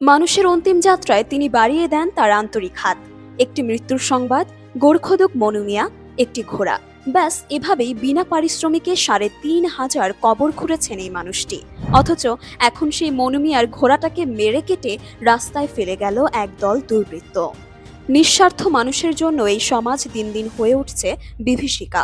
মানুষের অন্তিম যাত্রায় তিনি বাড়িয়ে দেন তার আন্তরিক হাত। একটি মৃত্যুর সংবাদ, গোর্খদক মনুমিয়া, একটি ঘোড়া। ব্যাস, এভাবেই বিনা পারিশ্রমিকে সাড়ে তিন হাজার কবর খুঁড়েছেন এই মানুষটি। অথচ এখন সেই মনুমিয়ার ঘোড়াটাকে মেরে কেটে রাস্তায় ফেলে গেল একদল দুর্বৃত্ত। নিঃস্বার্থ মানুষের জন্য এই সমাজ দিন দিন হয়ে উঠছে বিভীষিকা।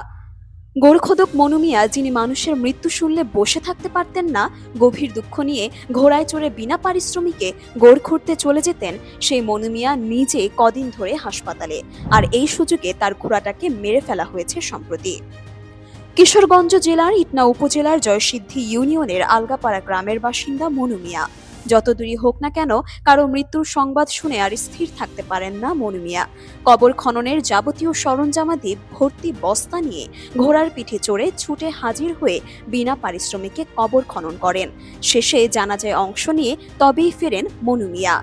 গোর্খদক মনুমিয়া যিনি মানুষের মৃত্যু শুনলে বসে থাকতে পারতেন না, গভীর দুঃখ নিয়ে ঘোড়ায় চড়ে বিনা পারিশ্রমিকে গোড় খুঁড়তে চলে যেতেন, সেই মনুমিয়া নিজে কদিন ধরে হাসপাতালে। আর এই সুযোগে তার ঘোড়াটাকে মেরে ফেলা হয়েছে সম্প্রতি। কিশোরগঞ্জ জেলার ইটনা উপজেলার জয়সিদ্ধি ইউনিয়নের আলগাপাড়া গ্রামের বাসিন্দা মনুমিয়া যত দূরই হোক না কেন, কারও মৃত্যুর সংবাদ শুনে আর স্থির থাকতে পারেন না মনুমিয়া কবর খননের যাবতীয় সরঞ্জামাদি ভর্তি বস্তা নিয়ে ঘোড়ার পিঠে চড়ে ছুটে হাজির হয়ে বিনা পারিশ্রমিকে কবর খনন করেন। শেষে জানাজায় অংশ নিয়ে তবেই ফেরেন মনুমিয়া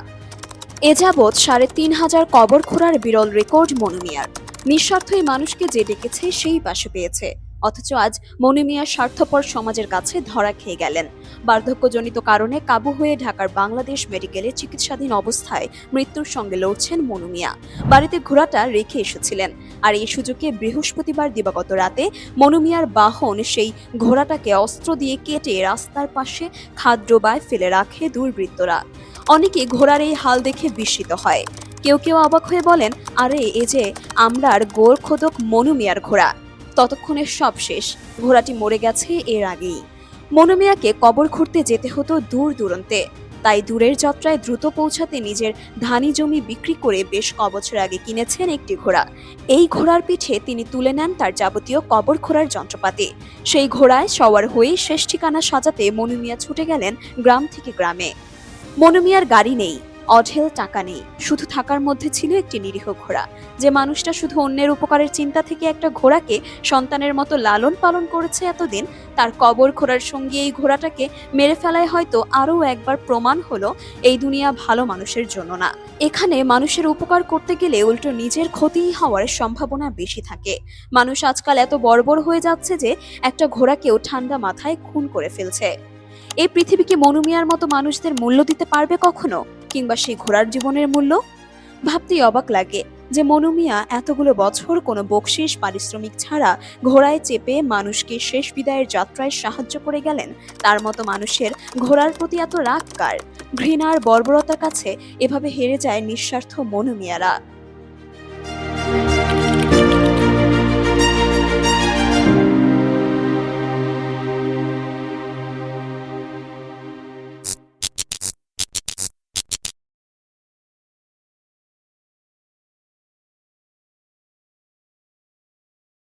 এ যাবৎ সাড়ে তিন হাজার কবর খোঁড়ার বিরল রেকর্ড মনুমিয়ার নিঃস্বার্থ এই মানুষকে যে ডেকেছে সেই পাশে পেয়েছে। অথচ আজ মনুমিয়া স্বার্থপর সমাজের কাছে ধরা খেয়ে গেলেন। বার্ধক্যজনিত কারণে কাবু হয়ে ঢাকার বাংলাদেশ মেডিকেলে চিকিৎসাধীন অবস্থায় মৃত্যুর সঙ্গে লড়ছেন মনুমিয়া বাড়িতে ঘোড়াটা রেখে এসেছিলেন। আর এই সুযোগে বৃহস্পতিবার দিবাগত রাতে মনুমিয়ার বাহন সেই ঘোড়াটাকে অস্ত্র দিয়ে কেটে রাস্তার পাশে খাদ ডোবায় ফেলে রাখে দুর্বৃত্তরা। অনেকে ঘোড়ার এই হাল দেখে বিস্মিত হয়। কেউ কেউ অবাক হয়ে বলেন, আরে, এ যে আমরার গোর খোদক মনুমিয়ার ঘোড়া। ততক্ষণে সব শেষ। ঘোড়াটি মরে গেছে এর আগেই। মনোমিয়াকে কবর খুঁড়তে যেতে হতো দূর দূরন্তে। তাই দূরের যাত্রায় দ্রুত পৌঁছাতে নিজের ধানি জমি বিক্রি করে বেশ কবছর আগে কিনেছেন একটি ঘোড়া। এই ঘোড়ার পিঠে তিনি তুলে নেন তার যাবতীয় কবর খোঁড়ার যন্ত্রপাতি। সেই ঘোড়ায় সওয়ার হয়েই শেষ ঠিকানা সাজাতে মনুমিয়া ছুটে গেলেন গ্রাম থেকে গ্রামে। মনুমিয়ার গাড়ি নেই। অঢেল টাকা নেই। শুধু থাকার মধ্যে ছিল একটি নিরীহ ঘোড়া। যে মানুষটা শুধু অন্যের উপকারের চিন্তা থেকে একটা ঘোড়াকে সন্তানের মতো লালন পালন করেছে এতদিন, তার কবর ঘোড়ার সঙ্গে এই ঘোড়াটাকে মেরে ফেলায় হয়তো আরও একবার প্রমাণ হলো এই দুনিয়া ভালো মানুষের জন্য না। এখানে মানুষের উপকার করতে গেলে উল্টো নিজের ক্ষতিই হওয়ার সম্ভাবনা বেশি থাকে। মানুষ আজকাল এত বর্বর হয়ে যাচ্ছে যে একটা ঘোড়াকেও ঠান্ডা মাথায় খুন করে ফেলছে। এই পৃথিবীকে মনুমিয়ার মতো মানুষদের মূল্য দিতে পারবে কখনো? কিংবা সেই ঘোড়ার জীবনের মূল্য? ভাবতেই অবাক লাগে যে মনুমিয়া এতগুলো বছর কোনো বকশিস পারিশ্রমিক ছাড়া ঘোড়ায় চেপে মানুষকে শেষ বিদায়ের যাত্রায় সাহায্য করে গেলেন। তার মতো মানুষের ঘোড়ার প্রতি এত রাগ কার? ঘৃণার বর্বরতার কাছে এভাবে হেরে যায় নিঃস্বার্থ মনুমিয়ারা।